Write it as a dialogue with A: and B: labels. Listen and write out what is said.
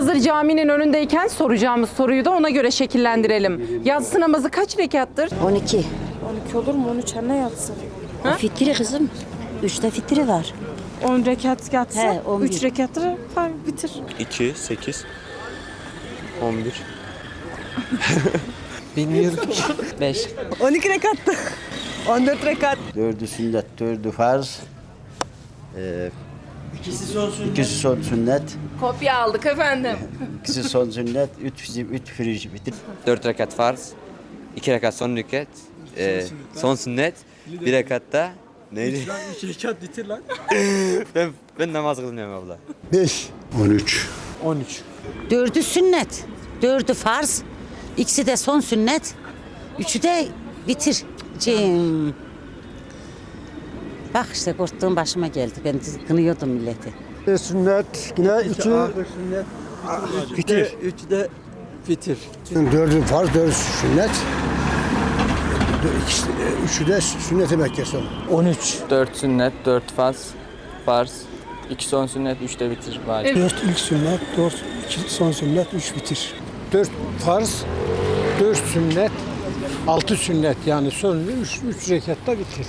A: Hazır caminin önündeyken soracağımız soruyu da ona göre şekillendirelim. Yatsı namazı kaç rekattır?
B: 12.
C: 12 olur mu? 13 ne yatsın?
B: O fitri kızım. Üçte fitri var.
C: 10 rekat yatsı,
B: He, 11.
C: 3 rekatı var, bitir.
D: 2, 8, 11.
E: Bilmiyorum. 5.
C: 12 rekattı. 14 rekat.
F: Dördü sünnet, dördü farz. Ee, ikisi son sünnet. İkisi son sünnet.
A: Kopya aldık efendim.
F: ikisi son sünnet. Üç, üç firici bitir.
E: 4 rekat farz. 2 rekat son rekat. e, son sünnet. 1 rekat da neydi? 3 rekat bitir lan. ben, ben namaz kılmıyorum abla.
G: 5. 13.
E: 13.
B: Dördü sünnet. Dördü farz. İkisi de son sünnet. Üçü de bitir. Cim. Bak işte korktuğum başıma geldi. Ben kınıyordum milleti.
G: E, sünnet. Yine üçü
F: sünnet.
G: fitir.
E: 3 de bitir.
G: Dördü farz, dördü sünnet. İkisi- Üçü de sünnet-i Mekke son.
E: 13. 4 sünnet, 4 farz. Farz. 2 son sünnet, 3 de bitir. Vacip.
G: Dört ilk sünnet, dört iki son sünnet, üç bitir. Dört farz, dört sünnet, altı sünnet yani son üç, üç rekatta bitir.